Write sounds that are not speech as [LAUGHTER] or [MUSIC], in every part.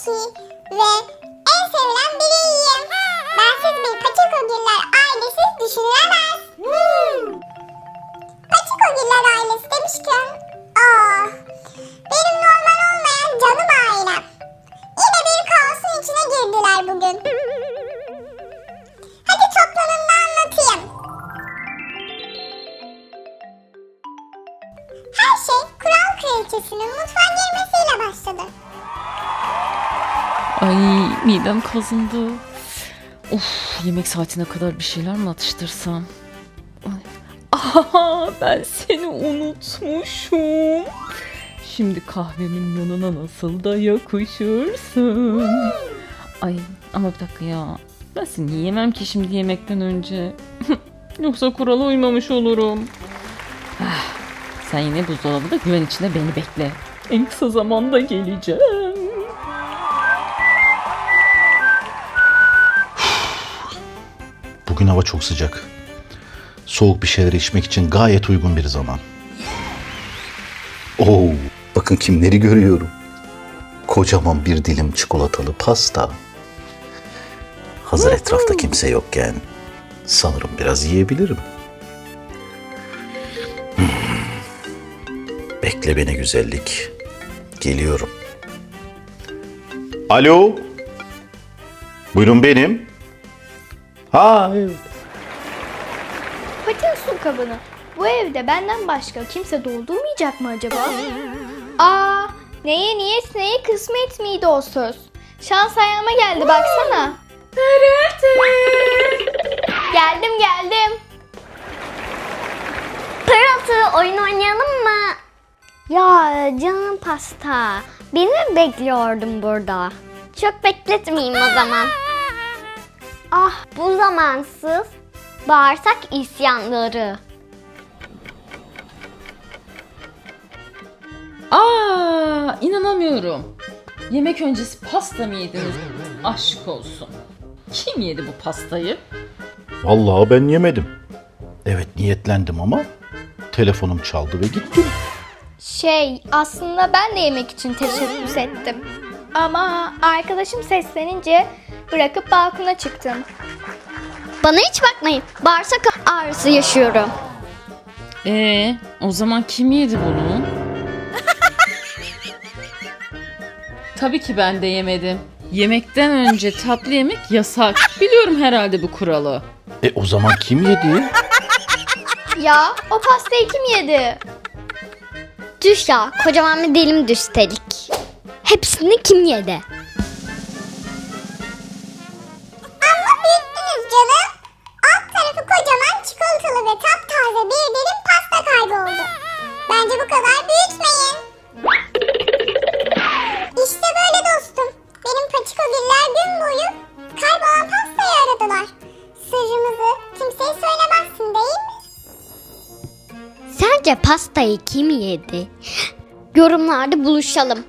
zeki ve en sevilen biriyim. Bensiz bir Paçakogiller ailesi düşünülemez. Paçakogiller ailesi demişken, aa, benim normal olmayan canım ailem. Yine bir kaosun içine girdiler bugün. Hadi toplanın da anlatayım. Her şey Kural Kraliçesi'nin mutfağa girmesiyle başladı. Ay midem kazındı. Of yemek saatine kadar bir şeyler mi atıştırsam? Ay. Aha ben seni unutmuşum. Şimdi kahvemin yanına nasıl da yakışırsın. Ay ama bir dakika ya. Ben seni yiyemem ki şimdi yemekten önce. [LAUGHS] Yoksa kurala uymamış olurum. Ah, Sen yine buzdolabında güven içinde beni bekle. En kısa zamanda geleceğim. Bugün hava çok sıcak. Soğuk bir şeyler içmek için gayet uygun bir zaman. Oo, bakın kimleri görüyorum. Kocaman bir dilim çikolatalı pasta. Hazır etrafta kimse yokken sanırım biraz yiyebilirim. Hmm. Bekle beni güzellik. Geliyorum. Alo. Buyurun benim. Ha evet. Patin su kabını. Bu evde benden başka kimse doldurmayacak mı acaba? Aa, neye niyet neye kısmet miydi o söz? Şans ayağıma geldi baksana. geldim geldim. Pırıltı oyun oynayalım mı? Ya canım pasta. Beni mi bekliyordun burada? Çok bekletmeyeyim o zaman. [LAUGHS] Ah bu zamansız bağırsak isyanları. Aa, inanamıyorum. Yemek öncesi pasta mı yediniz? Aşk olsun. Kim yedi bu pastayı? Vallahi ben yemedim. Evet niyetlendim ama telefonum çaldı ve gittim. Şey, aslında ben de yemek için teşebbüs ettim. Ama arkadaşım seslenince bırakıp balkona çıktım. Bana hiç bakmayın. Bağırsak ağrısı yaşıyorum. Ee, o zaman kim yedi bunu? [LAUGHS] Tabii ki ben de yemedim. Yemekten önce tatlı yemek yasak. Biliyorum herhalde bu kuralı. E o zaman kim yedi? Ya, o pastayı kim yedi? Düş ya. Kocaman bir dilim üstelik. Hepsini kim yedi? Amma büyüttünüz canım. Alt tarafı kocaman çikolatalı ve taptaze bir dilim pasta kayboldu. Bence bu kadar büyütmeyin. İşte böyle dostum. Benim paçikogiller gün boyu kaybolan pastayı aradılar. Sırrımızı kimseye söylemezsin değil mi? Sence pastayı kim yedi? Yorumlarda buluşalım.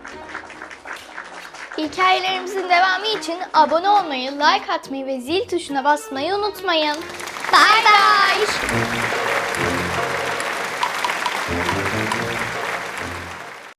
Hikayelerimizin devamı için abone olmayı, like atmayı ve zil tuşuna basmayı unutmayın. Bye bye.